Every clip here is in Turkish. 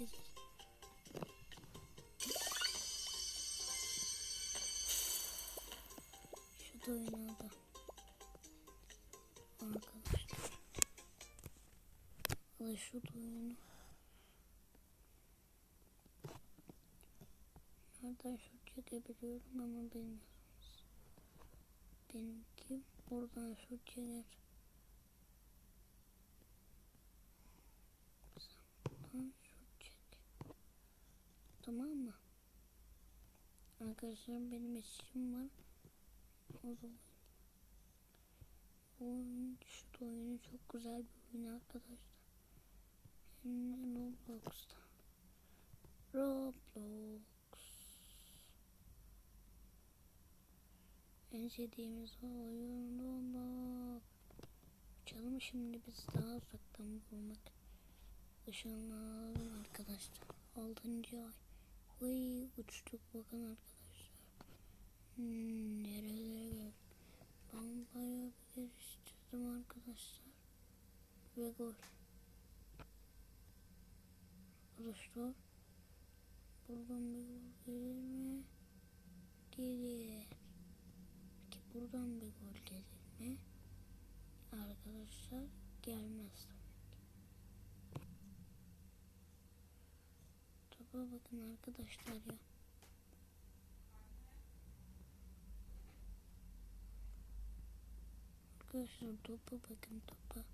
gezeriz. Şu da oynadı. Arkadaşlar. Valla şu da oyunu. Nereden şut çekebiliyorum ama bilmiyorsunuz. Benimki buradan şut çeker. Tamam mı? Arkadaşlar benim işim var. O zaman oyun, şu oyunu çok güzel bir oyun arkadaşlar. Hem Roblox'ta. Roblox. En sevdiğimiz oyun Roblox. Uçalım şimdi biz daha uzaktan vurmak. Işınlanalım arkadaşlar. 6. ay. Vay uçtuk bakın arkadaşlar. Hmm, nerelere geldik. Ben bayağı bir geliştirdim arkadaşlar. Ve gol. Arkadaşlar. Buradan bir gol gelir mi? Gelir. Peki buradan bir gol gelir mi? Arkadaşlar gelmez tabii ki. Topa bakın arkadaşlar ya. Arkadaşlar topa bakın topa.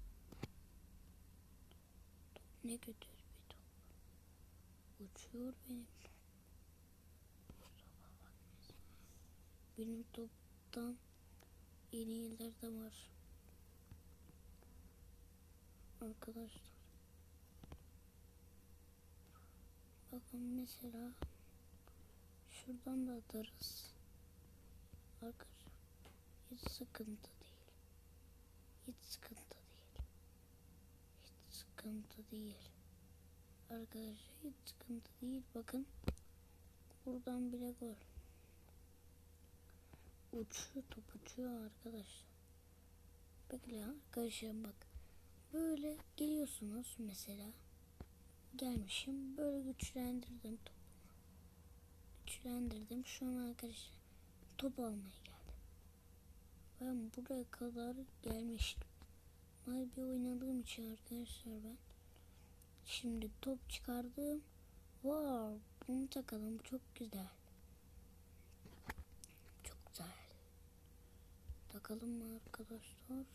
Top ne kötü bir top. Uçuyor benim. Benim toptan en iyiler de var. Arkadaşlar. Bakın mesela şuradan da atarız. Arkadaşlar hiç sıkıntı değil. Hiç sıkıntı değil. Hiç sıkıntı değil. Arkadaşlar hiç sıkıntı değil. Bakın buradan bile gol. Uçuyor top uçuyor arkadaşlar. Bekle arkadaşlar bak. Böyle geliyorsunuz mesela. Gelmişim böyle güçlendirdim topumu. Güçlendirdim. Şu an arkadaşlar top almaya geldim. Ben buraya kadar gelmiştim. Mal bir oynadığım için arkadaşlar ben. Şimdi top çıkardım. Wow, bunu takalım. Bu çok güzel. Çok güzel. Takalım arkadaşlar?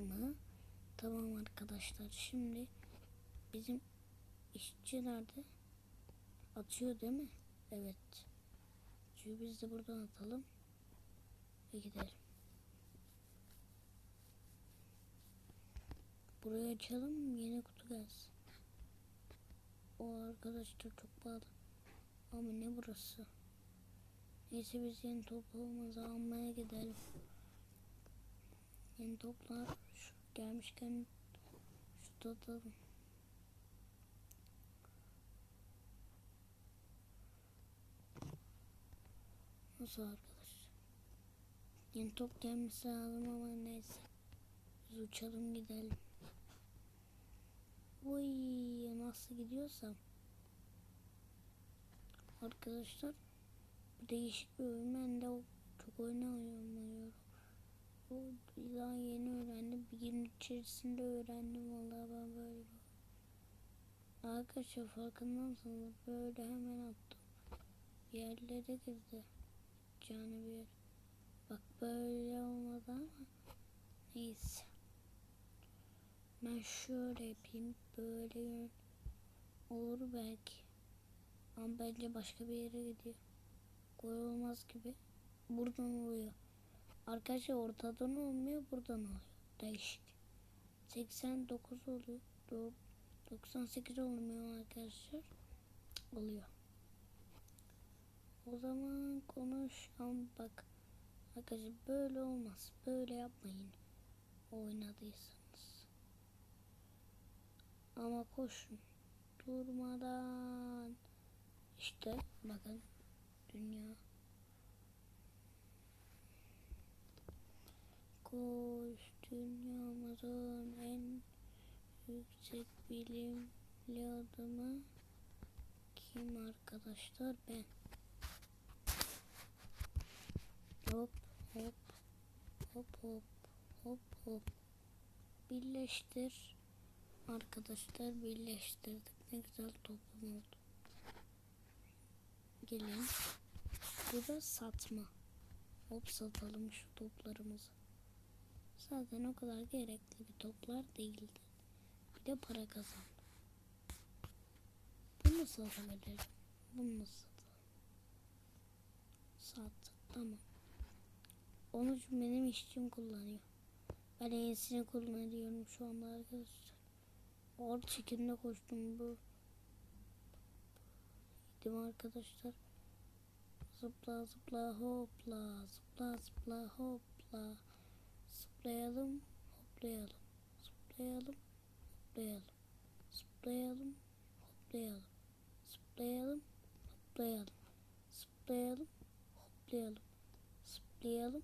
Mı? Tamam arkadaşlar. Şimdi bizim işçi nerede? Atıyor değil mi? Evet. Çünkü biz de buradan atalım. Ve gidelim. Burayı açalım. Yeni kutu gelsin. O arkadaşlar çok pahalı. Ama ne burası? Neyse biz yeni toplamamızı almaya gidelim. Yeni toplar gelmişken şu atalım. Nasıl arkadaşlar? Yeni top gelmesi lazım ama neyse. Biz uçalım gidelim. Uy nasıl gidiyorsam. Arkadaşlar değişik bir oyun. Ben de çok oynamıyorum. Bu daha yeni öğrendim. Bir gün içerisinde öğrendim. Vallahi ben böyle Arkadaşlar farkında mısınız? Böyle hemen attım. Yerlere girdi. Canı bir yer. Bak böyle olmadı ama neyse. Ben şöyle yapayım. Böyle olur belki. Ama bence başka bir yere gidiyor. Gol olmaz gibi. Buradan oluyor. Arkadaşlar ortadan olmuyor buradan oluyor. Değişik. 89 oluyor. Doğru. 98 olmuyor arkadaşlar. Oluyor. O zaman konuş ama bak. Arkadaşlar böyle olmaz. Böyle yapmayın. oynadıysanız. Ama koşun durmadan. İşte bakın dünya. Koş dünyamızın en yüksek bilimli adamı. Kim arkadaşlar? Ben. Hop hop hop hop hop hop. Birleştir. Arkadaşlar birleştirdik. Ne güzel toplum oldu. Gelin. Bu da satma. Hop satalım şu toplarımızı zaten o kadar gerekli bir toplar değildi bir de para kazandım bunu satabilirim bunu satalım sat tamam onu benim işçim kullanıyor. Ben iyisini kullanıyorum şu anda arkadaşlar. Or çekimde koştum bu. Gittim arkadaşlar. Zıpla zıpla hopla zıpla zıpla hopla. Zıplayalım hoplayalım. Zıplayalım hoplayalım. Zıplayalım hoplayalım. Zıplayalım hoplayalım. Zıplayalım hoplayalım. Zıplayalım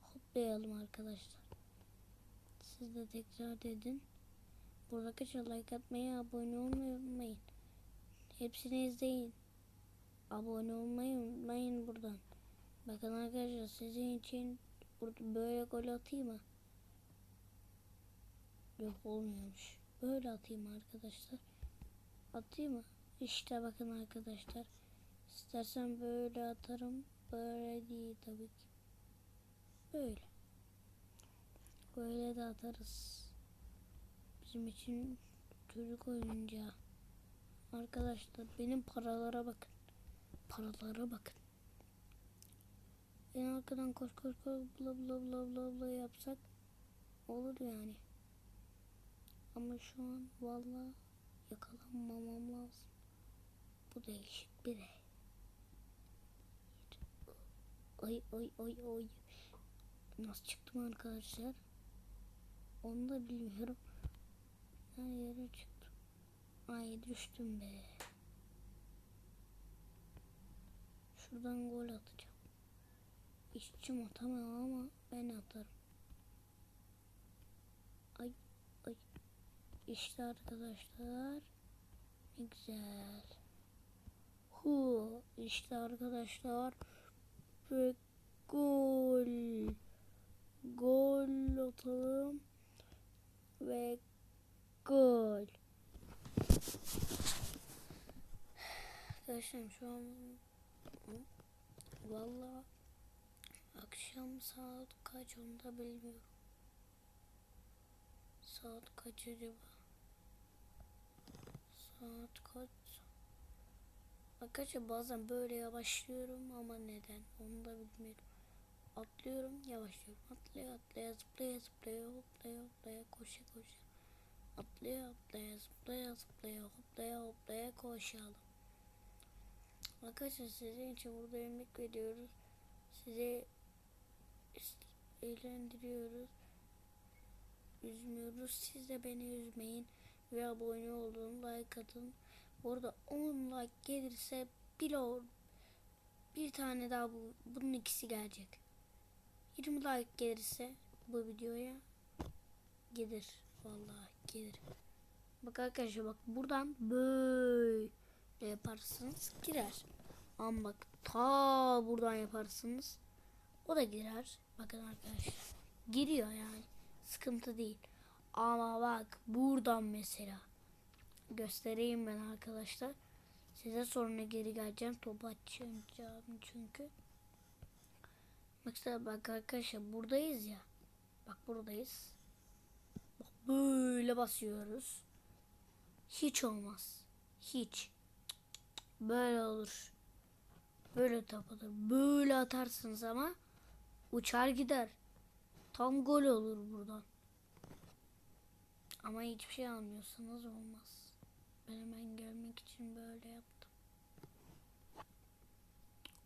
hoplayalım arkadaşlar. Siz de tekrar edin. Buradaki like atmayı, abone olmayı unutmayın. Hepsini izleyin. Abone olmayı unutmayın buradan. Bakın arkadaşlar sizin için burada böyle gol atayım mı? Yok olmuyormuş. Böyle atayım arkadaşlar. Atayım mı? İşte bakın arkadaşlar. İstersen böyle atarım. Böyle değil tabii ki. Böyle. Böyle de atarız. Bizim için çocuk oyuncağı. Arkadaşlar benim paralara bakın. Paralara bakın. En arkadan koş koş koş bla bla bla bla bla yapsak olur yani. Ama şu an valla yakalanmamam lazım. Bu değişik biri. Oy oy oy oy. Nasıl çıktım arkadaşlar? Onu da bilmiyorum. Her yere çıktım. Ay düştüm be. Şuradan gol atacağım. İşçim atamam ama ben atarım. Ay ay. İşte arkadaşlar. Ne güzel. Hu işte arkadaşlar. Ve gol. Gol atalım. Ve gol. Arkadaşlar şu an valla akşam saat kaç onu da bilmiyorum. Saat kaç acaba? Saat kaç? Arkadaşlar bazen böyle yavaşlıyorum ama neden onu da bilmiyorum. Atlıyorum yavaşlıyorum. Atlaya atlaya zıplaya zıplaya hoplaya hoplaya koşa koşa. Atlaya atlaya zıplaya zıplaya hoplaya hoplaya koşalım. Arkadaşlar sizin için burada yemek veriyoruz. Size eğlendiriyoruz. Üzmüyoruz. Siz de beni üzmeyin. Ve abone olun. Like atın. Burada 10 like gelirse bir, bir tane daha bu, bunun ikisi gelecek. 20 like gelirse bu videoya gelir. Vallahi gelir. Bak arkadaşlar bak buradan böyle yaparsınız girer. Ama bak ta buradan yaparsınız o da girer. Bakın arkadaşlar giriyor yani sıkıntı değil. Ama bak buradan mesela göstereyim ben arkadaşlar. Size sonra geri geleceğim. Top açacağım çünkü. Mesela bak arkadaşlar buradayız ya. Bak buradayız. Bak böyle basıyoruz. Hiç olmaz. Hiç. Böyle olur. Böyle top atır. Böyle atarsınız ama uçar gider. Tam gol olur buradan. Ama hiçbir şey almıyorsanız olmaz. Ben hemen gelmek için böyle yaptım.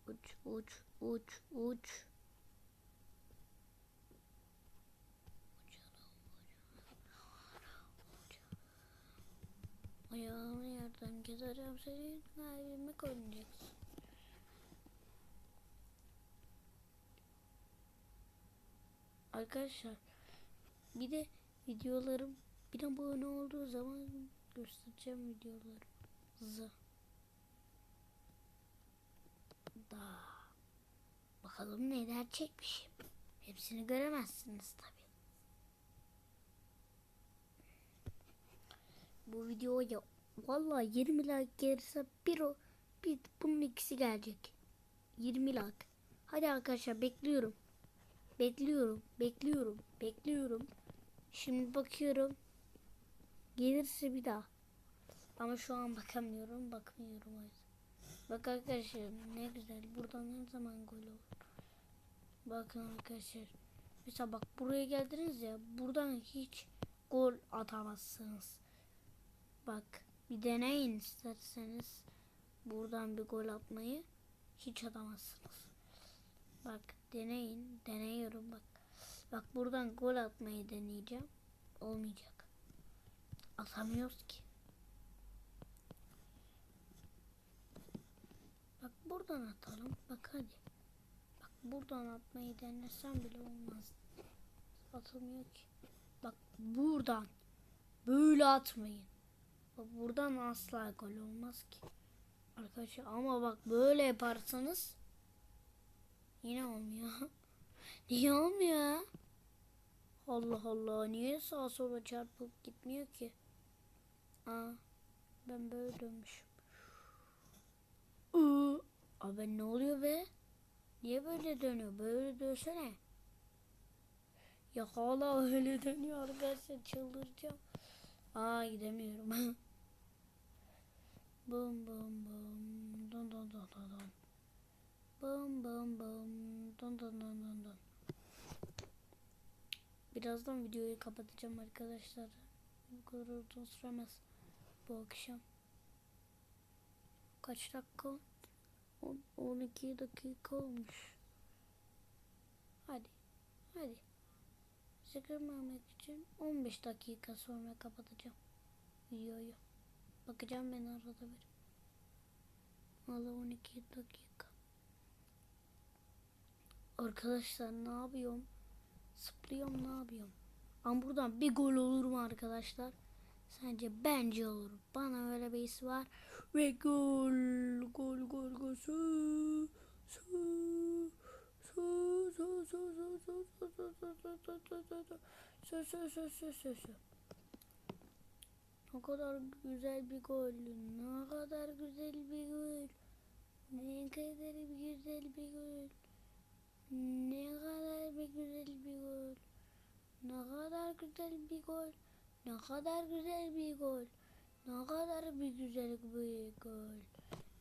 Uç uç uç uç. Ayağımı yerden gezerim seni kalbime koyacaksın. Arkadaşlar bir de videolarım bir abone olduğu zaman göstereceğim videolarımızı. Da bakalım neler çekmişim. Hepsini göremezsiniz tabi. Bu videoya vallahi 20 like gelirse bir o bir bunun ikisi gelecek. 20 like. Hadi arkadaşlar bekliyorum. Bekliyorum, bekliyorum, bekliyorum. Şimdi bakıyorum. Gelirse bir daha. Ama şu an bakamıyorum, bakmıyorum o yüzden. Bak arkadaşlar ne güzel. Buradan her zaman gol olur. Bakın arkadaşlar. Mesela bak buraya geldiniz ya. Buradan hiç gol atamazsınız. Bak bir deneyin isterseniz. Buradan bir gol atmayı hiç atamazsınız. Bak deneyin. Deniyorum bak. Bak buradan gol atmayı deneyeceğim. Olmayacak. Atamıyoruz ki. Bak buradan atalım. Bak hadi. Bak buradan atmayı denesem bile olmaz. Atılmıyor ki. Bak buradan. Böyle atmayın. Bak buradan asla gol olmaz ki. Arkadaşlar ama bak böyle yaparsanız Yine olmuyor. Niye olmuyor? Allah Allah. Niye sağa sola çarpıp gitmiyor ki? Aa, ben böyle dönmüşüm. Aa, abi ne oluyor be? Niye böyle dönüyor? Böyle dönsene. Ya hala öyle dönüyor arkadaşlar. Çıldıracağım. Aa gidemiyorum. bum bum bum. Don don don don don. Bum bum bum. Don don don don don. Birazdan videoyu kapatacağım arkadaşlar. Bu kadar uzun süremez bu akşam. Kaç dakika? On- 12 dakika olmuş. Hadi. Hadi. Sıkılmamak için 15 dakika sonra kapatacağım videoyu. Bakacağım ben arada bir. Valla 12 dakika. Arkadaşlar ne yapıyorum? Sıplıyorum ne yapıyorum? Ama buradan bir gol olur mu arkadaşlar? Sence bence olur. Bana öyle bir his var. Ve gol. Gol gol gol. Su. Su. Su. Su. Su. Su. Su. Su. Su. Su. Su. Su. Su. Su. Su. Su. Ne kadar güzel bir gol. Ne kadar güzel bir gol. Ne kadar güzel bir gol. Ne kadar bir güzel bir gol. Ne kadar güzel bir gol. Ne kadar güzel bir gol. Ne kadar bir güzel bir gol.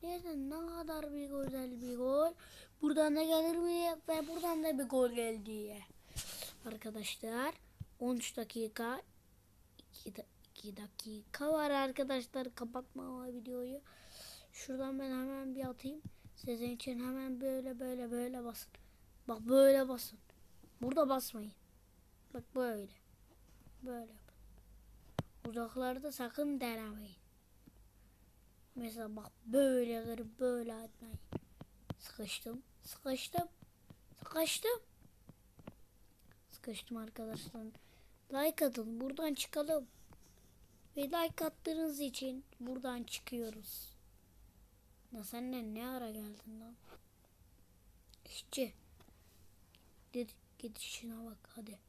Neyse ne kadar bir güzel bir gol. Buradan da gelir mi? Ve buradan da bir gol geldi. Arkadaşlar 13 dakika 2, 2 dakika var arkadaşlar. Kapatma videoyu. Şuradan ben hemen bir atayım. Sizin için hemen böyle böyle böyle basın. Bak böyle basın. Burada basmayın. Bak böyle. Böyle. Uzaklarda sakın denemeyin. Mesela bak böyle kırıp böyle atmayın. Sıkıştım. Sıkıştım. Sıkıştım. Sıkıştım arkadaşlar. Like atın. Buradan çıkalım. Ve like attığınız için buradan çıkıyoruz. Ya sen de ne ara geldin lan? İşçi. Git, git işine bak hadi.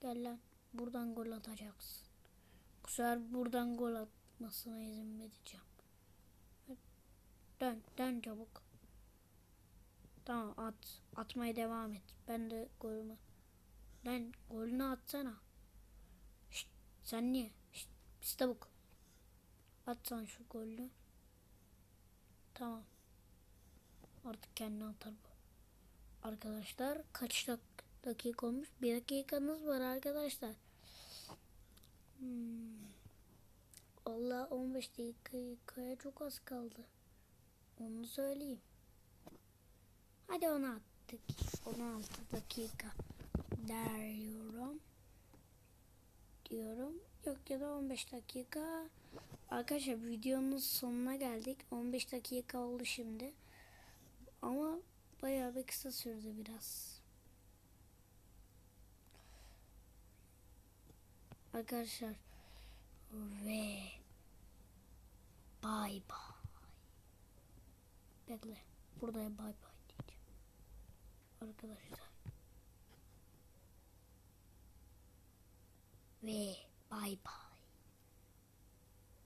Gel lan. Buradan gol atacaksın. Sefer buradan gol atmasına izin vereceğim. Dön, dön çabuk. Tamam at. Atmaya devam et. Ben de golümü. Lan golünü atsana. Şşt, sen niye? Şşt, pis tavuk. At sen şu golünü. Tamam. Artık kendini atar bu. Arkadaşlar kaç dak dakika olmuş? Bir dakikanız var arkadaşlar. Hmm. Allah 15 dakikaya çok az kaldı. Onu söyleyeyim. Hadi onu attık. 16 dakika. Deriyorum. diyorum. Yok ya da 15 dakika. Arkadaşlar videonun sonuna geldik. 15 dakika oldu şimdi. Ama bayağı bir kısa sürdü biraz. Arkadaşlar ve bay bay. Bekle. Burada bay bay diyeceğim. Arkadaşlar. Ve bay bay.